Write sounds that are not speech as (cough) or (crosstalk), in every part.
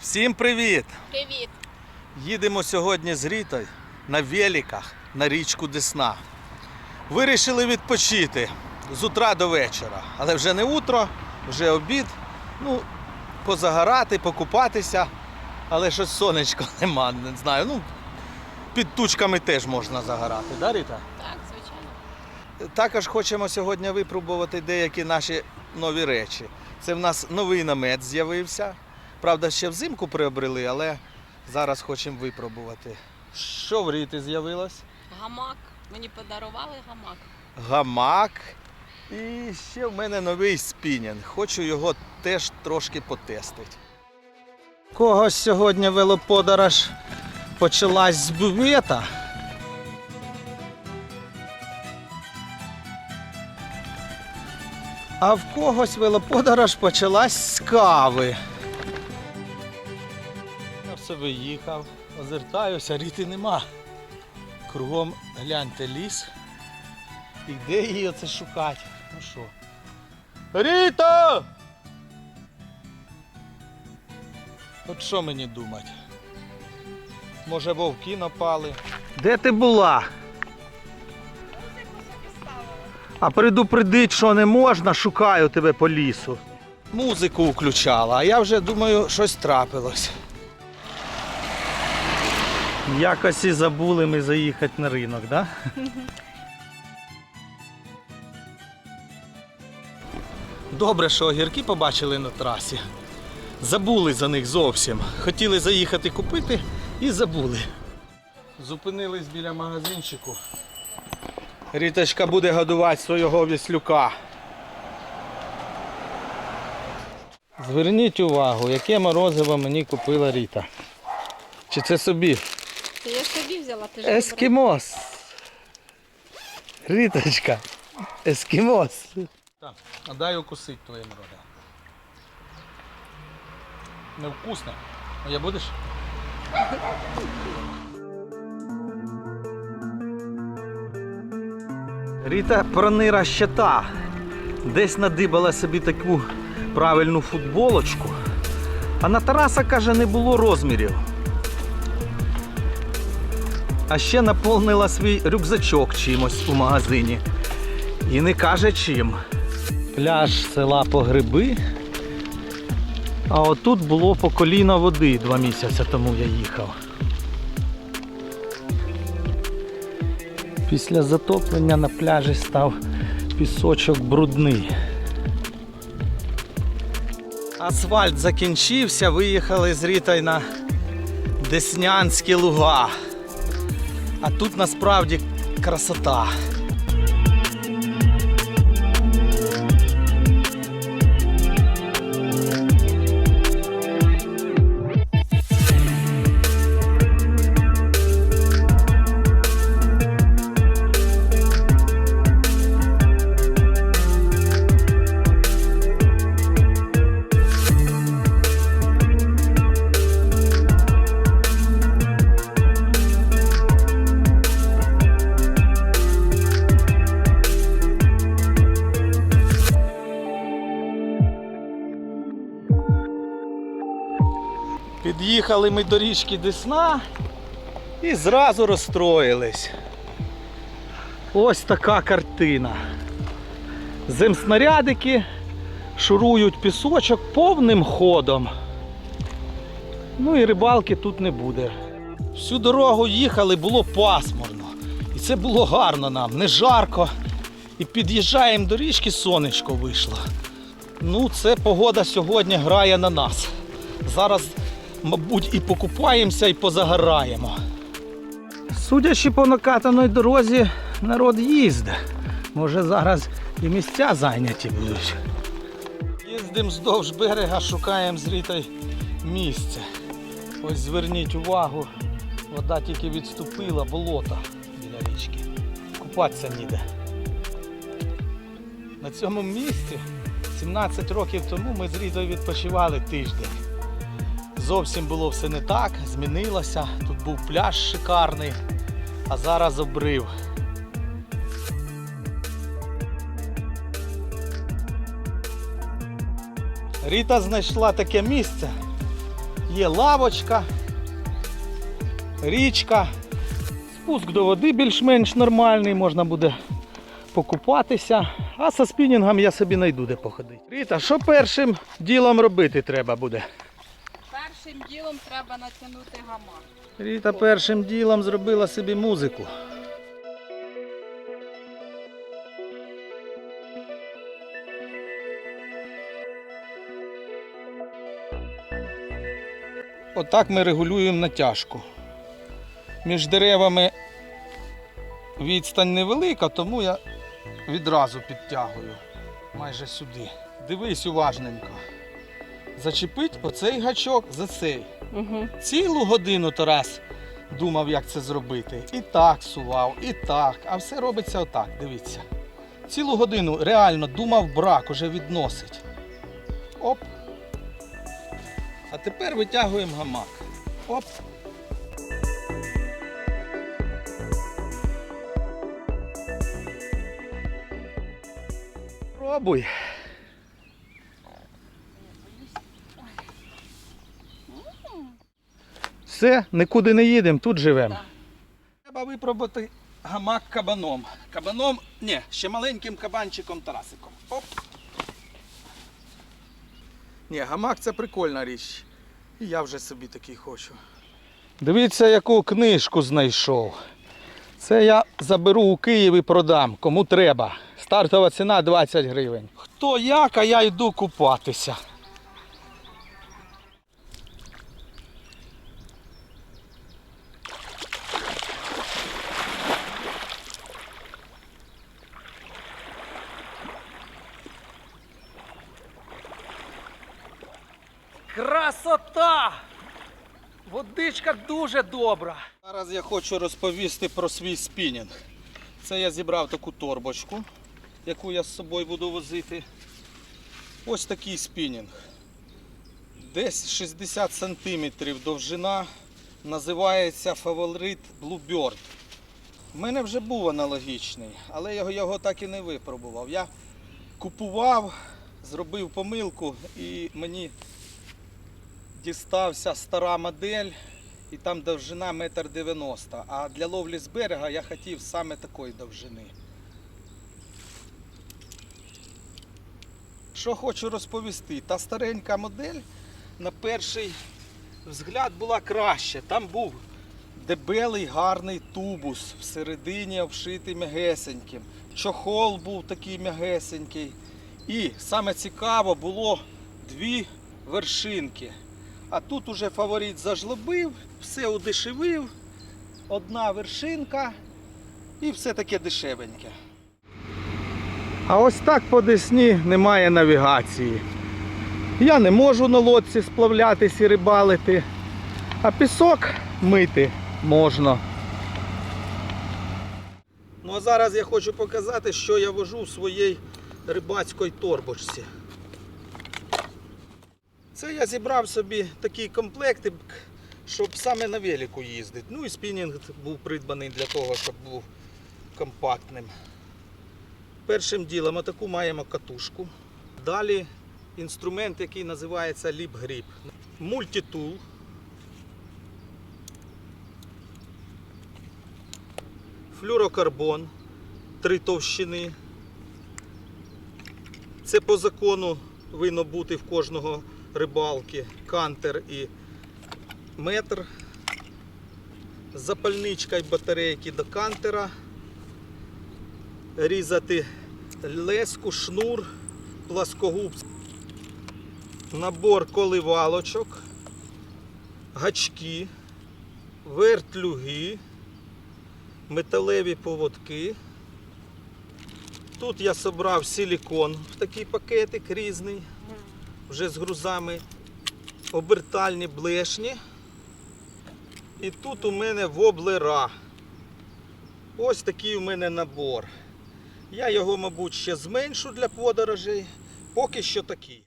Всім привіт! Привіт! Їдемо сьогодні з Рітою на великах на річку Десна. Вирішили відпочити з утра до вечора. Але вже не утро, вже обід. Ну, позагорати, покупатися. Але щось сонечко (laughs) нема, не знаю. Ну, під тучками теж можна загорати, да, Ріта? Так. Також хочемо сьогодні випробувати деякі наші нові речі. Це в нас новий намет з'явився. Правда, ще взимку приобрели, але зараз хочемо випробувати. Що в Ріти з'явилось? Гамак. Мені подарували гамак. Гамак. І ще в мене новий спінінг. Хочу його теж трошки потестити. Когось сьогодні велоподорож почалась з бювета. А в когось велоподорож почалась з кави. Я все виїхав, озертаюся, ріти нема. Кругом гляньте ліс. І де її оце шукати? Ну що? Ріта! От що мені думати? Може вовки напали? Де ти була? А предупредить, що не можна, шукаю тебе по лісу. Музику включала, а я вже думаю, щось трапилось. Якось і забули ми заїхати на ринок, так? Да? Добре, що огірки побачили на трасі. Забули за них зовсім. Хотіли заїхати купити і забули. Зупинились біля магазинчику. Ріточка буде годувати свого віслюка. Зверніть увагу, яке морозиво мені купила Ріта. Чи це собі? Ти я собі взяла, ти ж Ескімос. Ріточка. Ескімос. Так, а дай укусить твоє морода. Невкусне. А я будеш? Ріта пронира щита. Десь надибала собі таку правильну футболочку. А на Тараса, каже, не було розмірів. А ще наповнила свій рюкзачок чимось у магазині. І не каже чим. Пляж села Погреби. А отут було по коліна води два місяці тому я їхав. Після затоплення на пляжі став пісочок брудний. Асфальт закінчився, виїхали з Рітою на Деснянські луга. А тут насправді красота. Під'їхали ми до річки Десна і зразу розстроїлись. Ось така картина. Земснарядики шурують пісочок повним ходом. Ну і рибалки тут не буде. Всю дорогу їхали, було пасмурно. І це було гарно нам, не жарко. І під'їжджаємо до річки, сонечко вийшло. Ну, це погода сьогодні грає на нас. Зараз, мабуть, і покупаємося, і позагораємо. Судячи по накатаної дорозі, народ їздить. Може зараз і місця зайняті будуть. Їздимо вздовж берега, шукаємо з місце. Ось зверніть увагу, вода тільки відступила, болото біля річки. Купатися ніде. На цьому місці 17 років тому ми з Рітою відпочивали тиждень. Зовсім було все не так, змінилося. Тут був пляж шикарний, а зараз обрив. Ріта знайшла таке місце. Є лавочка, річка. Спуск до води більш-менш нормальний, можна буде покупатися. А со спінінгом я собі знайду де походити. Ріта, що першим ділом робити треба буде? Першим ділом треба натягнути гамак. Ріта першим ділом зробила собі музику. Отак ми регулюємо натяжку. Між деревами відстань невелика, тому я відразу підтягую майже сюди. Дивись уважненько. Зачепить оцей гачок за цей. Угу. Цілу годину Тарас думав, як це зробити. І так сував, і так. А все робиться отак, дивіться. Цілу годину реально думав брак, уже відносить. Оп. А тепер витягуємо гамак. Оп. Пробуй. Все, нікуди не їдемо, тут живемо. Треба випробувати гамак кабаном. Кабаном, ні, ще маленьким кабанчиком Тарасиком. Оп. Ні, гамак це прикольна річ. І я вже собі такий хочу. Дивіться, яку книжку знайшов. Це я заберу у Київ і продам, кому треба. Стартова ціна 20 гривень. Хто як, а я йду купатися. Красота! Водичка дуже добра. Зараз я хочу розповісти про свій спінінг. Це я зібрав таку торбочку, яку я з собою буду возити. Ось такий спінінг. Десь 60 см довжина. Називається фаворит Bluebird. У мене вже був аналогічний, але я його, так і не випробував. Я купував, зробив помилку і мені дістався стара модель, і там довжина 1,90 м. А для ловлі з берега я хотів саме такої довжини. Що хочу розповісти, та старенька модель на перший взгляд була краще. Там був дебелий гарний тубус, всередині обшитий м'ягесеньким. Чохол був такий м'ягесенький. І саме цікаво було дві вершинки. А тут уже фаворит зажлобив, все удешевив, одна вершинка і все таке дешевеньке. А ось так по Десні немає навігації. Я не можу на лодці сплавлятись і рибалити, а пісок мити можна. Ну а зараз я хочу показати, що я вожу в своїй рибацькій торбочці. Це я зібрав собі такий комплект, щоб саме на велику їздити. Ну і спінінг був придбаний для того, щоб був компактним. Першим ділом отаку маємо катушку. Далі інструмент, який називається Grip. Мультитул. Флюрокарбон. Три товщини. Це по закону повинно бути в кожного рибалки, кантер і метр. Запальничка і батарейки до кантера. Різати леску, шнур, пласкогуб, набор коливалочок, гачки, вертлюги, металеві поводки. Тут я зібрав силікон в такий пакетик різний вже з грузами, обертальні блешні. І тут у мене воблера. Ось такий у мене набор. Я його, мабуть, ще зменшу для подорожей. Поки що такий.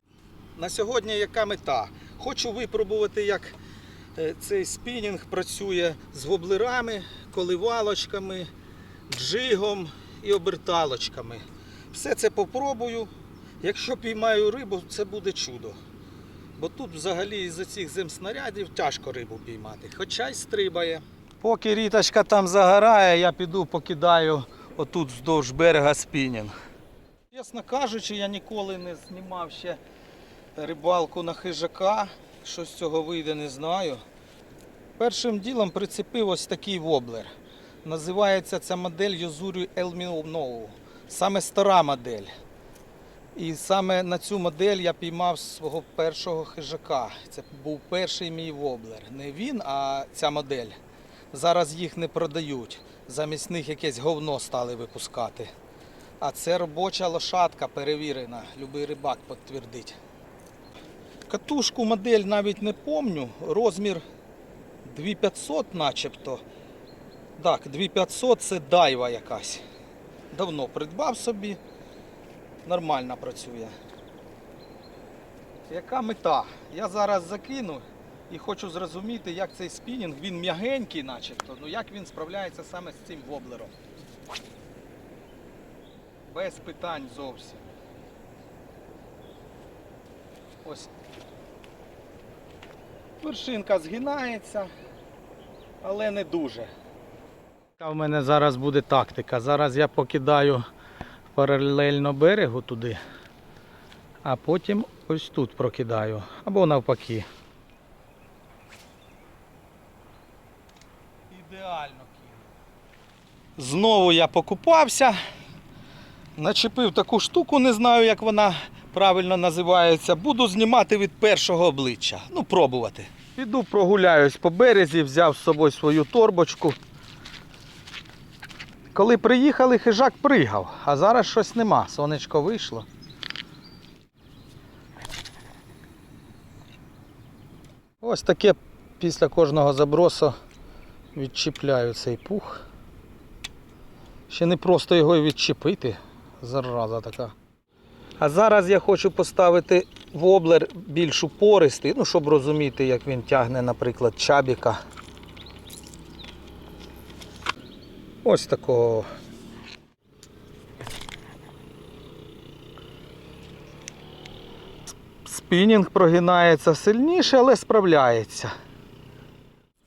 На сьогодні яка мета? Хочу випробувати, як е, цей спінінг працює з воблерами, коливалочками, джигом і оберталочками. Все це попробую. Якщо піймаю рибу, це буде чудо. Бо тут взагалі із цих земснарядів тяжко рибу піймати, хоча й стрибає. Поки ріточка там загорає, я піду покидаю отут вздовж берега спінінг. Чесно кажучи, я ніколи не знімав ще рибалку на хижака. Що з цього вийде, не знаю. Першим ділом прицепив ось такий воблер. Називається ця модель Yozuri Elmino. Саме стара модель. І саме на цю модель я піймав свого першого хижака. Це був перший мій воблер. Не він, а ця модель. Зараз їх не продають. Замість них якесь говно стали випускати. А це робоча лошадка перевірена. Любий рибак підтвердить. Катушку модель навіть не помню. Розмір 2500 начебто. Так, 2500 це дайва якась. Давно придбав собі. Нормально працює. Яка мета? Я зараз закину і хочу зрозуміти, як цей спінінг, він м'ягенький начебто, ну як він справляється саме з цим воблером. Без питань зовсім. Ось. Вершинка згинається, але не дуже. В мене зараз буде тактика. Зараз я покидаю паралельно берегу туди, а потім ось тут прокидаю. Або навпаки. Ідеально кину. Знову я покупався. Начепив таку штуку, не знаю, як вона правильно називається. Буду знімати від першого обличчя. Ну, пробувати. Піду прогуляюсь по березі, взяв з собою свою торбочку. Коли приїхали, хижак пригав, а зараз щось нема. Сонечко вийшло. Ось таке після кожного забросу відчіпляю цей пух. Ще не просто його відчепити. Зараза така. А зараз я хочу поставити воблер більш упористий, ну, щоб розуміти, як він тягне, наприклад, чабіка. Ось такого. Спінінг прогинається сильніше, але справляється.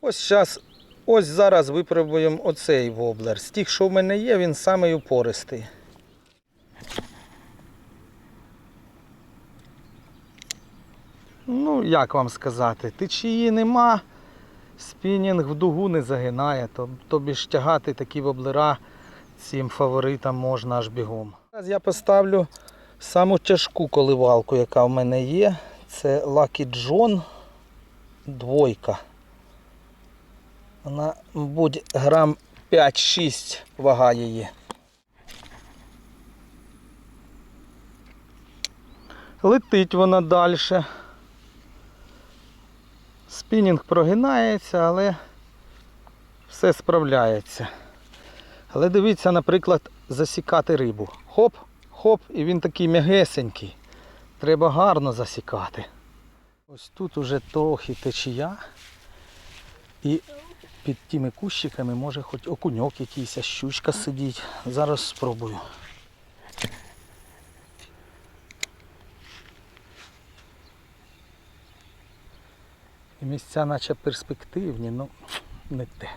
Ось зараз, ось зараз випробуємо оцей воблер. З тих, що в мене є, він самий упористий. Ну, як вам сказати, течії нема, спінінг в дугу не загинає, то, тобі ж тягати такі воблера цим фаворитам можна аж бігом. Зараз я поставлю саму тяжку коливалку, яка в мене є. Це Lucky John двойка. Вона, мабуть, грам 5-6 вага її. Летить вона далі. Спінінг прогинається, але все справляється. Але дивіться, наприклад, засікати рибу. Хоп, хоп, і він такий м'ягесенький. Треба гарно засікати. Ось тут уже трохи течія. І під тими кущиками може хоч окуньок якийсь, щучка сидіть. Зараз спробую. Місця наче перспективні, ну не те.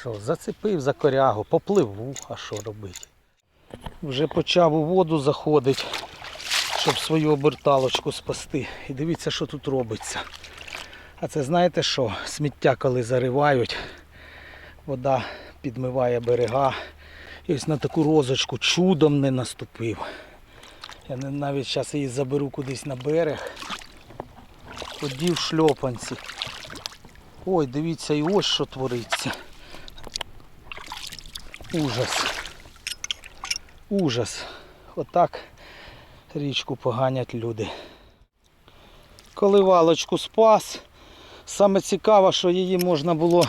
Що, зацепив за корягу, попливу, а що робити? Вже почав у воду заходити, щоб свою оберталочку спасти. І дивіться, що тут робиться. А це знаєте що? Сміття, коли заривають, вода підмиває берега. І ось на таку розочку чудом не наступив. Я навіть зараз її заберу кудись на берег. Подів шльопанці. Ой, дивіться, і ось що твориться. Ужас. Ужас. Отак річку поганять люди. Коливалочку спас. Саме цікаве, що її можна було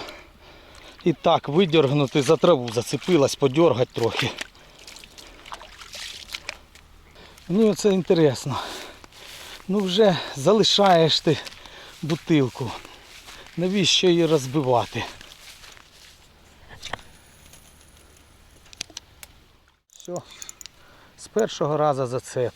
і так видергнути за траву, зацепилась, подергати трохи. Мені оце інтересно. Ну вже залишаєш ти бутилку. Навіщо її розбивати? Все. З першого разу зацеп.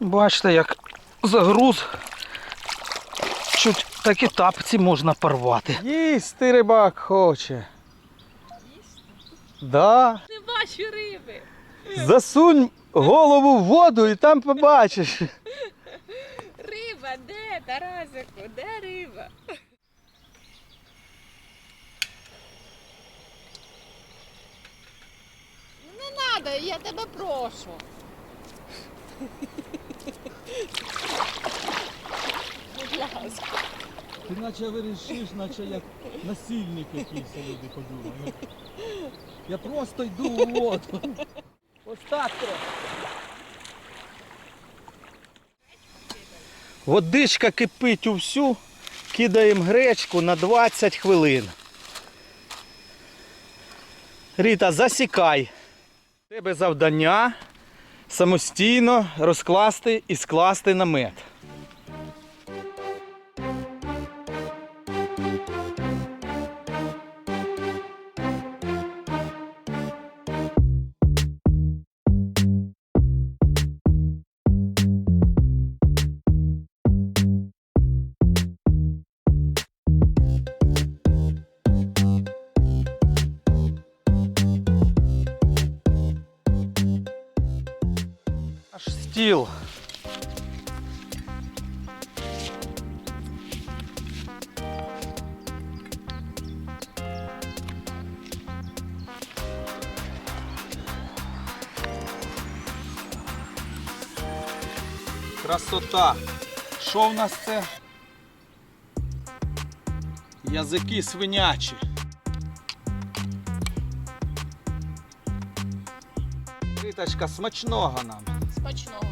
Бачите, як загруз. Чуть такі тапці можна порвати. Їсти рибак хоче. Да. Не бачу риби. Засунь голову в воду і там побачиш. Риба, де, Тарасику, де риба? Не треба, я тебе прошу. Ти наче вирішиш, наче як насильник якийсь люди подумають. Я просто йду у воду. Ось так. Водичка кипить увсю, кидаємо гречку на 20 хвилин. Ріта, засікай. Тебе завдання самостійно розкласти і скласти намет. Аж. Красота. Що в нас це? Язики свинячі. Риточка, смачного нам. Смачного.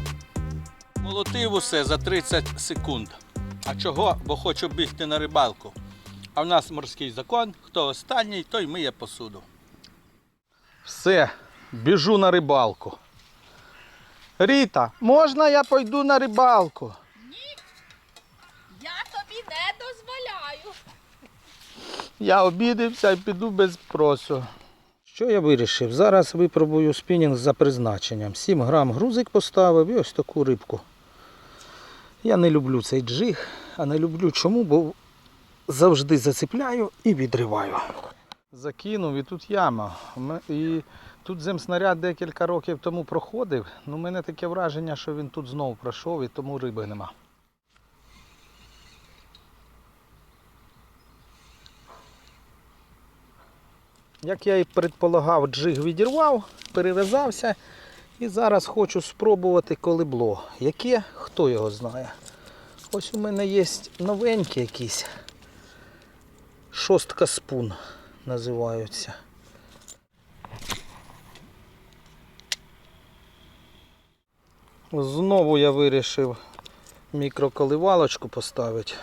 Молотив усе за 30 секунд. А чого? Бо хочу бігти на рибалку. А в нас морський закон, хто останній, той миє посуду. Все, біжу на рибалку. Ріта, можна я пойду на рибалку? Ні. Я тобі не дозволяю. Я обідався і піду без спросу. Що я вирішив? Зараз випробую спінінг за призначенням. 7 грам грузик поставив і ось таку рибку. Я не люблю цей джиг, а не люблю чому, бо завжди зацепляю і відриваю. Закинув і тут яма. І тут земснаряд декілька років тому проходив. Ну, у мене таке враження, що він тут знову пройшов і тому риби нема. Як я і предполагав, джиг відірвав, перев'язався. І зараз хочу спробувати колебло. Яке, хто його знає. Ось у мене є новенькі якісь. Шостка спун називаються. Знову я вирішив мікроколивалочку поставити.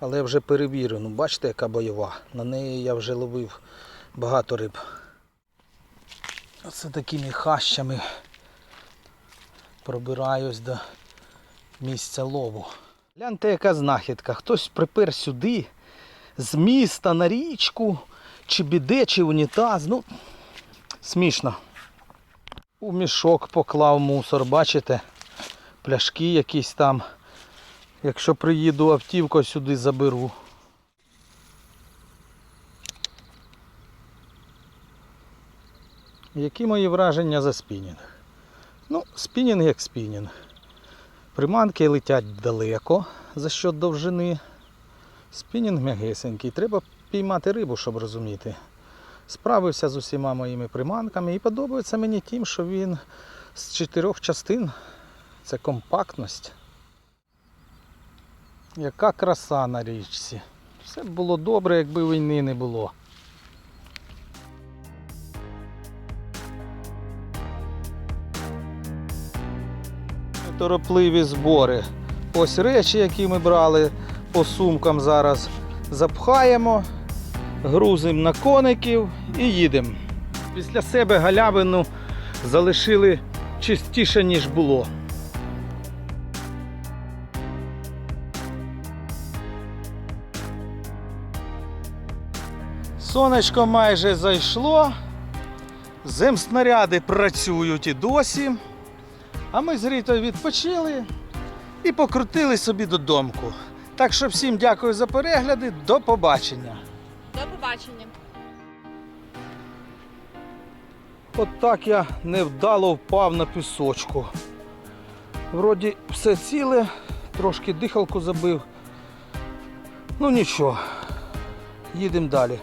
Але вже перевірену. Бачите, яка бойова. На неї я вже ловив багато риб. Оце такими хащами пробираюсь до місця лову. Гляньте, яка знахідка. Хтось припер сюди з міста на річку, чи біде, чи унітаз. Ну, смішно. У мішок поклав мусор, бачите? Пляшки якісь там. Якщо приїду автівку, сюди заберу. Які мої враження за спінінг? Ну, спінінг як спінінг. Приманки летять далеко за счет довжини. Спінінг м'ягесенький. Треба піймати рибу, щоб розуміти. Справився з усіма моїми приманками і подобається мені тим, що він з чотирьох частин. Це компактність. Яка краса на річці. Все б було добре, якби війни не було. Торопливі збори. Ось речі, які ми брали по сумкам зараз запхаємо, грузимо на коників і їдемо. Після себе галявину залишили чистіше, ніж було. Сонечко майже зайшло. Земснаряди працюють і досі. А ми з Рітою відпочили і покрутили собі додомку. Так що всім дякую за перегляди. До побачення. До побачення. От так я невдало впав на пісочку. Вроді все ціле, трошки дихалку забив. Ну нічого, їдемо далі.